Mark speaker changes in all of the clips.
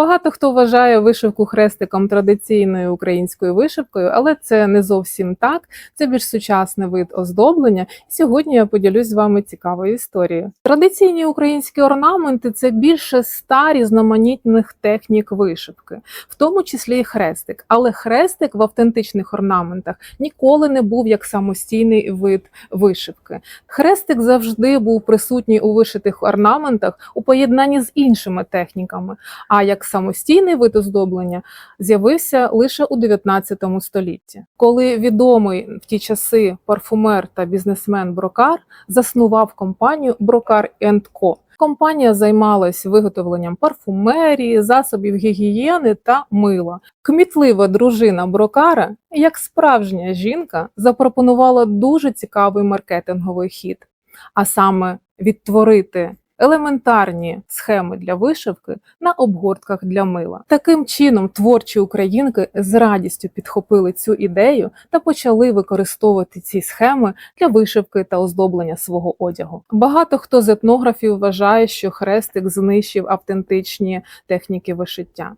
Speaker 1: Багато хто вважає вишивку хрестиком традиційною українською вишивкою, але це не зовсім так. Це більш сучасний вид оздоблення. Сьогодні я поділюсь з вами цікавою історією. Традиційні українські орнаменти це більше ста різноманітних технік вишивки, в тому числі і хрестик. Але хрестик в автентичних орнаментах ніколи не був як самостійний вид вишивки. Хрестик завжди був присутній у вишитих орнаментах у поєднанні з іншими техніками. А як самостійний вид оздоблення з'явився лише у 19 столітті, коли відомий в ті часи парфумер та бізнесмен Брокар заснував компанію Брокар Co. Компанія займалась виготовленням парфумерії, засобів гігієни та мила. Кмітлива дружина Брокара, як справжня жінка, запропонувала дуже цікавий маркетинговий хід, а саме відтворити елементарні схеми для вишивки на обгортках для мила. Таким чином, творчі українки з радістю підхопили цю ідею та почали використовувати ці схеми для вишивки та оздоблення свого одягу. Багато хто з етнографів вважає, що хрестик знищив автентичні техніки вишиття.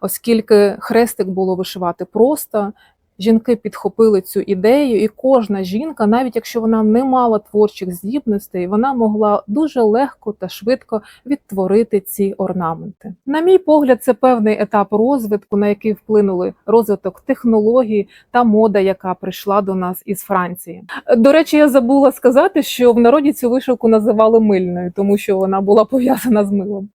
Speaker 1: Оскільки хрестик було вишивати просто, жінки підхопили цю ідею, і кожна жінка, навіть якщо вона не мала творчих здібностей, вона могла дуже легко та швидко відтворити ці орнаменти. На мій погляд, це певний етап розвитку, на який вплинули розвиток технологій та мода, яка прийшла до нас із Франції. До речі, я забула сказати, що в народі цю вишивку називали мильною, тому що вона була пов'язана з милом.